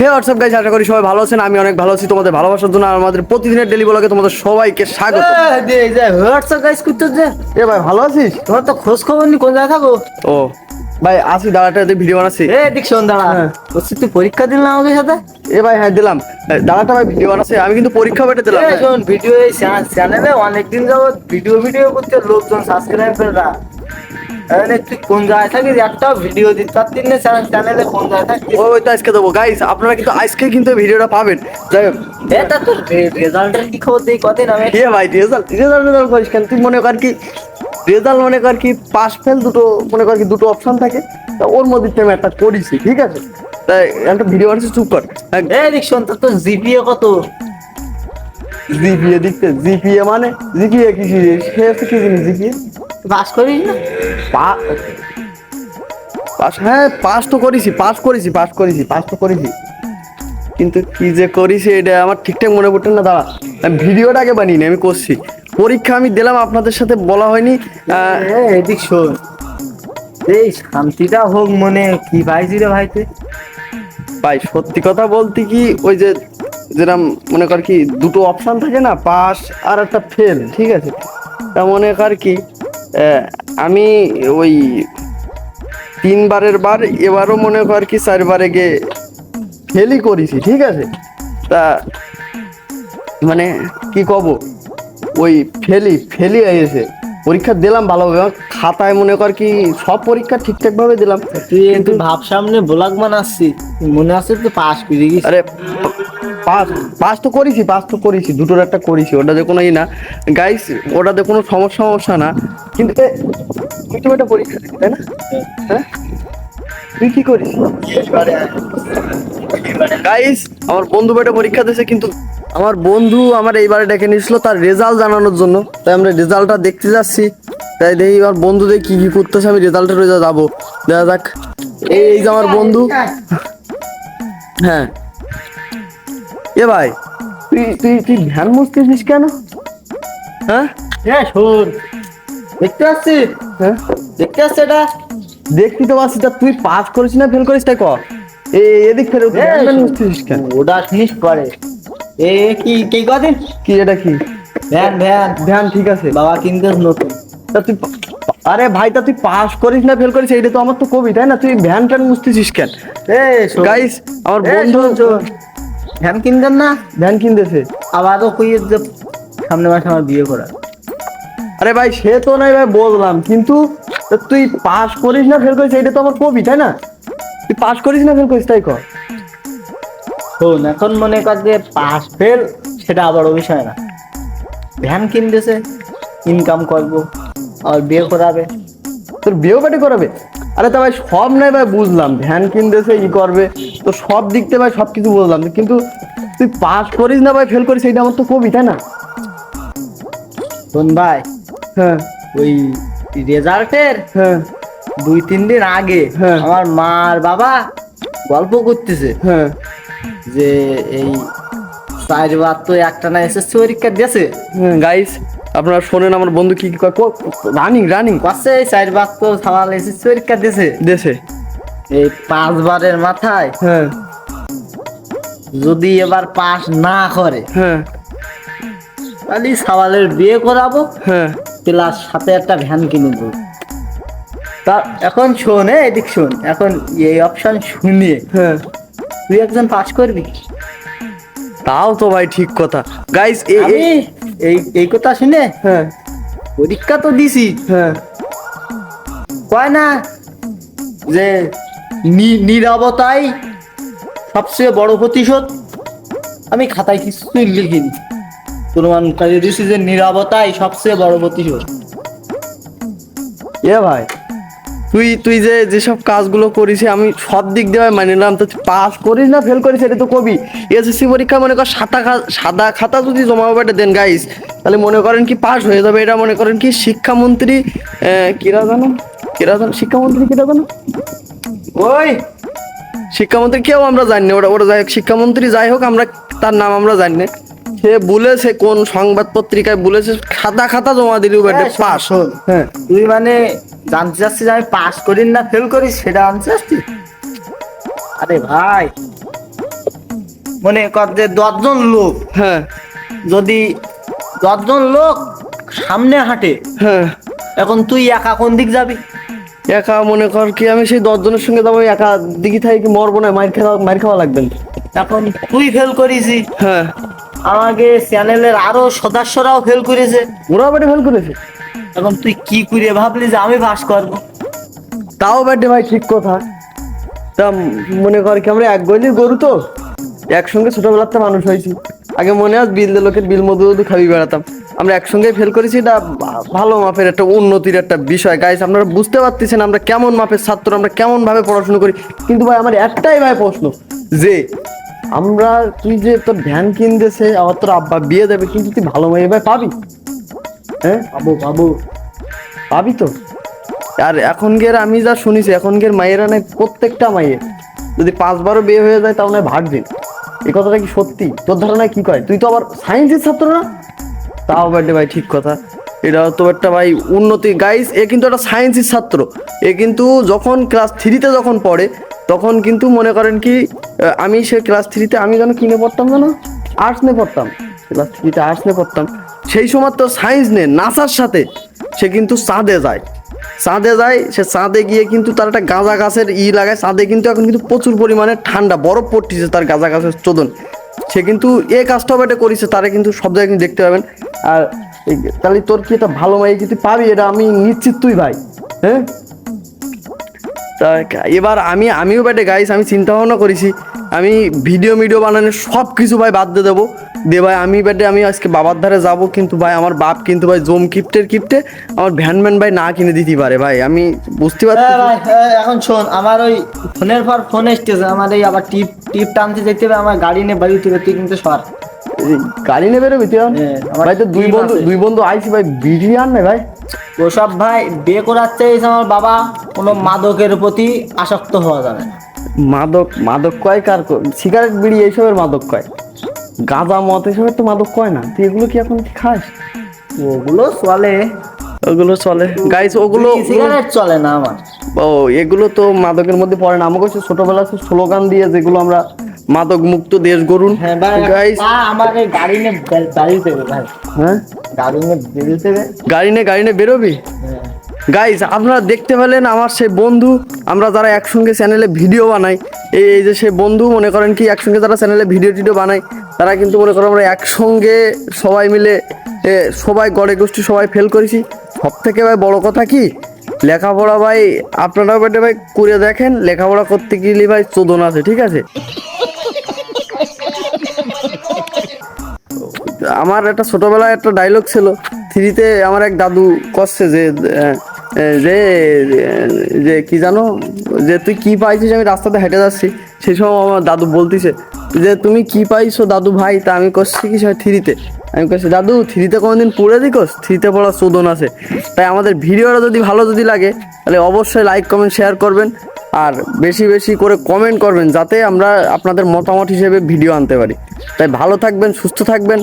হে WhatsApp আশা করি সবাই ভালো আছেন আমি অনেক ভালো আছি তোমাদের ভালোবাসার জন্য আর আমাদের প্রতিদিনের ডেলি ব্লগে তোমাদের সবাইকে স্বাগত। হোয়াটসঅ্যাপ গাইস করতে যে? এ ভাই ভালো আছিস? তোমার তো খোঁজ খবর নি কোন জায়গায় থাকো? ও ভাই আসি দাঁড়াটা ভিডিও বানাচ্ছি। এ দিক শোন দাঁড়া। হ্যাঁ। বলছি তুই পরীক্ষা দিল না আমাদের সাথে? এ ভাই হ্যাঁ দিলাম। দাঁড়াটা ভাই ভিডিও বানাচ্ছি। আমি কিন্তু পরীক্ষা বেটে দিলাম। শোন ভিডিও এই চ্যানেলে অনেকদিন যাবত ভিডিও ভিডিও করতে লোকজন সাবস্ক্রাইব করে কোন জায়গায় থাকিস একটা ভিডিও দিতে পারতিস না চ্যানেলে কোন জায়গায় থাকিস ওই তো আজকে দেবো গাইস আপনারা কিন্তু আজকে কিন্তু ভিডিওটা পাবেন যাই হোক এটা তোর রেজাল্টের কি খবর দেই এ ভাই রেজাল্ট রেজাল্ট রেজাল্ট করিস কেন তুই মনে কর কি রেজাল্ট মনে কর কি পাস ফেল দুটো মনে কর কি দুটো অপশন থাকে তা ওর মধ্যে আমি একটা করিছি ঠিক আছে তাই একটা ভিডিও বানাচ্ছি চুপ কর এ দিক শোন তোর তো জিপিএ কত জিপিএ দিতে জিপিএ মানে জিপিএ কি সে কি জিনিস জিপিএ পাস করিস না পাস হ্যাঁ পাস তো করেছি পাস করেছি পাস করেছি পাস তো করেছি। কিন্তু কি যে করেছি এটা আমার ঠিকঠাক মনে পড়ছে না দাঁড়া। আমি ভিডিওটা আগে বানিয়ে আমি করছি। পরীক্ষা আমি দিলাম আপনাদের সাথে বলা হয়নি এদিক শোন। এই শান্তিটা হোক মনে কি পাইছি রে ভাই তুই? ভাই সত্যি কথা বলতে কি ওই যে যেরকম মনে কর কি দুটো অপশন থাকে না পাস আর একটা ফেল ঠিক আছে? তা মনে কর কি আমি ওই তিনবারের বার এবারও মনে কর কি চারবারে গিয়ে ফেলই করেছি ঠিক আছে? তা মানে কি কব ওই ফেলি ফেলি হয়েছে। পরীক্ষা দিলাম ভালোভাবে খাতায় মনে কর কি সব পরীক্ষা ঠিকঠাক ভাবে দিলাম তুই কিন্তু ভাব সামনে ব্লগ বানাচ্ছি মনে আছে তুই পাস করে গেছিস? আরে পাস পাস তো করেছি পাস তো করেছি দুটোর একটা করেছি ওটাতে কোনো ই না। গাইস ওটাতে কোনো সমস্যা সমস্যা না। কিন্তু তুই তো একটা পরীক্ষা দিবি তাই না? হ্যাঁ? তুই কি করিস? গাইস আমার বন্ধু বেটা পরীক্ষা দিয়েছে কিন্তু আমার বন্ধু আমার এইবারে ডেকে নিয়েছিল তার রেজাল্ট জানানোর জন্য। তাই আমরা রেজাল্টটা দেখতে যাচ্ছি। তাই দেখি আমার বন্ধু দেখি কি কি করতেছে আমি রেজাল্টের রেজাল্ট যাব। দেখা যাক। এই যে আমার বন্ধু। হ্যাঁ। এ ভাই। তুই তুই তুই ধ্যান মুছতেছিস কেন? হ্যাঁ? হ্যাঁ শোন। দেখতে পাচ্ছি? হ্যাঁ। দেখতে পাচ্ছি এটা? দেখতে তো পাচ্ছি তা তুই পাস করিস না ফেল করিস তাই এ এদিক ফের ওটা ফিনিশ করে। এ কি কি কি এটা কি? ভ্যান ভ্যান ধ্যান ঠিক আছে। বাবা কিনতে নতুন। তা তুই আরে ভাই তা তুই পাস করিস না ফেল করিস এইটা তো আমার তো কবি তাই না? তুই ভ্যান ট্যান মুছতেছিস কেন? এ গাইস আমার বন্ধু। ভ্যান কিনতেন না? ভ্যান কিনতেছে। আবার তো কই সামনে মাসে আমার বিয়ে করা আরে ভাই সে তো নাই ভাই বললাম। কিন্তু তুই পাস করিস না ফেল করিস এটা তো আমার কবি তাই না? তুই পাস করিস না ফেল করিস তাই কর। শোন এখন মনে কর যে পাস ফেল সেটা আবার বিষয় না। ভ্যান কিনতেছে ইনকাম করব আর বিয়ে করাবে। তোর বিয়েও পাটি করাবে? আরে তা ভাই সব নাই ভাই বুঝলাম। ভ্যান কিনতেছে ই করবে। তো সব দিক থেকে ভাই সব কিছু বুঝলাম কিন্তু তুই পাস করিস না ভাই ফেল করিস এইটা আমার তো কবি তাই না? শোন ভাই হ্যাঁ। ওই রেজাল্টের হ্যাঁ। দুই তিন দিন আগে হ্যাঁ। আমার মা আর বাবা গল্প করতেছে। হ্যাঁ। যে এই চারবার তো একটা না এসএসসি পরীক্ষা দিয়েছে। গাইস আপনারা শোনেন আমার বন্ধু কি কি রানিং রানিং পাশে এই চারবার তো সামাল এসএসসি পরীক্ষা দিয়েছে। দেশে এই পাঁচবারের মাথায়। হ্যাঁ। যদি এবার পাস না করে হ্যাঁ। তাহলে সাওয়ালের বিয়ে করাবো। হ্যাঁ। প্লাস সাথে একটা ভ্যান কিনে দেবো। তা এখন শোন এ, এদিক শোন। এখন এই অপশন শুনিয়ে হ্যাঁ। তুই একজন পাস করবি? তাও তো ভাই ঠিক কথা। গাইস এই এই কথা শুনে হ্যাঁ। পরীক্ষা তো দিছি। হ্যাঁ। কয় না? যে নীরবতাই সবচেয়ে বড় প্রতিশোধ। আমি খাতায় কিছুই লিখিনি। প্রমাণ করে দিছি যে নীরবতাই সবচেয়ে বড় প্রতিশোধ। এ ভাই, তুই তুই যে, যেসব কাজগুলো করিস, আমি সব দিক দিয়ে মানি নিলাম তো পাস করিস না ফেল করিস, এটা তো কবি। এসএসসি পরীক্ষা, মনে কর সাদা সাদা খাতা যদি জমা পেটে দেন গাইস তাহলে মনে করেন কি পাস হয়ে যাবে, এটা মনে করেন কি শিক্ষামন্ত্রী কিরা জানো? কিরা জানো? শিক্ষামন্ত্রী কিরা জানো? ওই! শিক্ষামন্ত্রী কেউ আমরা জানি না ওটা ওটা যাই হোক, শিক্ষামন্ত্রী যাই হোক, আমরা তার নাম আমরা জানি না। সে বলেছে কোন সংবাদ পত্রিকায় বলেছে খাতা খাতা জমা দিলি বেটে হ্যাঁ, পাস। হ্যাঁ। তুই মানে জানতে চাচ্ছিস যে আমি পাস করি না ফেল করি সেটা জানতে চাচ্ছিস? আরে ভাই মনে কর যে দশজন লোক হ্যাঁ। যদি দশজন লোক সামনে হাঁটে হ্যাঁ। এখন তুই একা কোন দিক যাবি? একা মনে কর কি আমি সেই দশজনের সঙ্গে যাব একা দিকে থাকি মরবো না মার খাওয়া মার খাওয়া লাগবে এখন তুই ফেল করিসি হ্যাঁ। আমাকে চ্যানেলের আরও সদস্যরাও ফেল করেছে। ওরা বেটে ফেল করেছে? এখন তুই কি করে ভাবলি যে আমি পাস করব? তাও বেটে ভাই ঠিক কথা। তা মনে কর কি আমরা এক গলির গরু তো। একসঙ্গে ছোটবেলাতে মানুষ হয়েছি। আগে মনে হয় বিল লোকের বিল মধু মধু খাবি বেড়াতাম। আমরা একসঙ্গে ফেল করেছি এটা ভালো মাপের একটা উন্নতির একটা বিষয়। গাইস আপনারা বুঝতে পারতেছেন আমরা কেমন মাপের ছাত্র আমরা কেমন ভাবে পড়াশোনা করি। কিন্তু ভাই আমার একটাই ভাই প্রশ্ন যে আমরা তুই যে তোর ভ্যান কিনতেছে আবার তোর আব্বা বিয়ে দেবে কিন্তু তুই ভালো মেয়ে ভাই পাবি? হ্যাঁ? পাবো পাবো। পাবি তো? আর এখনকার আমি যা শুনেছি এখনকার মায়েরা নাই প্রত্যেকটা মায়ের যদি পাঁচবারও বিয়ে হয়ে যায় তাহলে ভাগদিন এই কথাটা কি সত্যি? তোর ধারণা কি কয়? তুই তো আবার সায়েন্সের ছাত্র না? তাও বার্থডে ভাই ঠিক কথা। এটা তো একটা ভাই উন্নতি। গাইস এ কিন্তু একটা সায়েন্সের ছাত্র। এ কিন্তু যখন ক্লাস থ্রিতে যখন পড়ে তখন কিন্তু মনে করেন কি আমি সে ক্লাস থ্রিতে আমি যেন কিনে পড়তাম যেন? আর্টস নিয়ে পড়তাম। ক্লাস থ্রিতে আর্টস নিয়ে পড়তাম। সেই সময় তো সায়েন্স নিয়ে নাসার সাথে সে কিন্তু চাঁদে যায়। চাঁদে যায়, সে চাঁদে গিয়ে কিন্তু তার একটা গাঁজা গাছের ই লাগায়। চাঁদে কিন্তু এখন কিন্তু প্রচুর পরিমাণে ঠান্ডা, বরফ পড়তেছে তার গাঁজা গাছের চোদন। সে কিন্তু এ কাজটাও এটা করেছে, তারা কিন্তু সব জায়গায় কিন্তু দেখতে পাবেন। আর তাহলে তোর কি এটা ভালো মাই কিন্তু পাবি? এটা আমি নিশ্চিত তুই ভাই হ্যাঁ? তা এবার আমি আমিও বেটে গাইস আমি চিন্তা ভাবনা করেছি। আমি ভিডিও ভিডিও বানানোর সব কিছু ভাই বাদ দিয়ে দেবো। দে ভাই আমি বেটে আমি আজকে বাবার ধারে যাব কিন্তু ভাই আমার বাপ কিন্তু ভাই জম কিপ্টের কিপ্টে আমার ভ্যান ম্যান ভাই না কিনে দিতে পারে ভাই। আমি বুঝতে পারছি এখন শোন আমার ওই ফোনের পর ফোন এসতেছে আমার এই আবার টিপ টিপ টানতে যেতে হবে আমার গাড়ি নিয়ে বাড়ি থেকে তুই কিন্তু সর। গাড়ি নেবে বেরোবি তুই? হ্যাঁ, ভাই তো দুই বন্ধু দুই বন্ধু আইছি ভাই বিড়ি আন ভাই? ওসব ভাই বিয়ে করার চাইছে আমার বাবা কোনো মাদকের প্রতি আসক্ত হওয়া যাবে মাদক মাদক কয় কার সিগারেট বিড়ি এইসবের মাদক কয়? গাঁজা মদ এসবের তো মাদক কয় না? তুই এগুলো কি এখন কি খাস? ওগুলো চলে। ওগুলো চলে। গাইস ওগুলো সিগারেট চলে না আমার। ও এগুলো তো মাদকের মধ্যে পড়ে না। আমাকে ছোটবেলা স্লোগান দিয়ে যেগুলো আমরা মাদক মুক্ত দেশ গড়ুন। হ্যাঁ গাইস গাড়ি ভাই। হ্যাঁ? গাড়ি গাড়ি বেরোবি? হ্যাঁ। গাইজ আপনারা দেখতে পেলেন আমার সেই বন্ধু। আমরা যারা একসঙ্গে চ্যানেলে ভিডিও বানাই এই এই যে সেই বন্ধু মনে করেন কি একসঙ্গে যারা চ্যানেলে ভিডিও টিডিও বানাই তারা কিন্তু মনে করেন আমরা একসঙ্গে সবাই মিলে সবাই গড়ে গোষ্ঠী সবাই ফেল করেছি। সব থেকে ভাই বড় কথা কি লেখাপড়া ভাই আপনারাও বেটে ভাই করে দেখেন লেখাপড়া করতে গেলে ভাই চোদন আছে ঠিক আছে? আমার একটা ছোটবেলায় একটা ডায়লগ ছিল। থ্রিতে আমার এক দাদু করছে যে যে যে, কি জানো, যে তুই কি পাইছিস আমি রাস্তাতে হেঁটে যাচ্ছি। সেই সময় আমার দাদু বলতিছে যে, তুমি কি পাইছো দাদু ভাই? তা আমি করছি কি সময় থ্রিতে। আমি করছি দাদু, থ্রিতে কোনোদিন পড়ে দিকস? থ্রিতে পড়া চোদন আছে। তাই আমাদের ভিডিওটা যদি ভালো যদি লাগে, তাহলে অবশ্যই লাইক কমেন্ট শেয়ার করবেন। আর বেশি বেশি করে কমেন্ট করবেন, যাতে আমরা আপনাদের মতামত হিসেবে ভিডিও আনতে পারি। তাই ভালো থাকবেন, সুস্থ থাকবেন।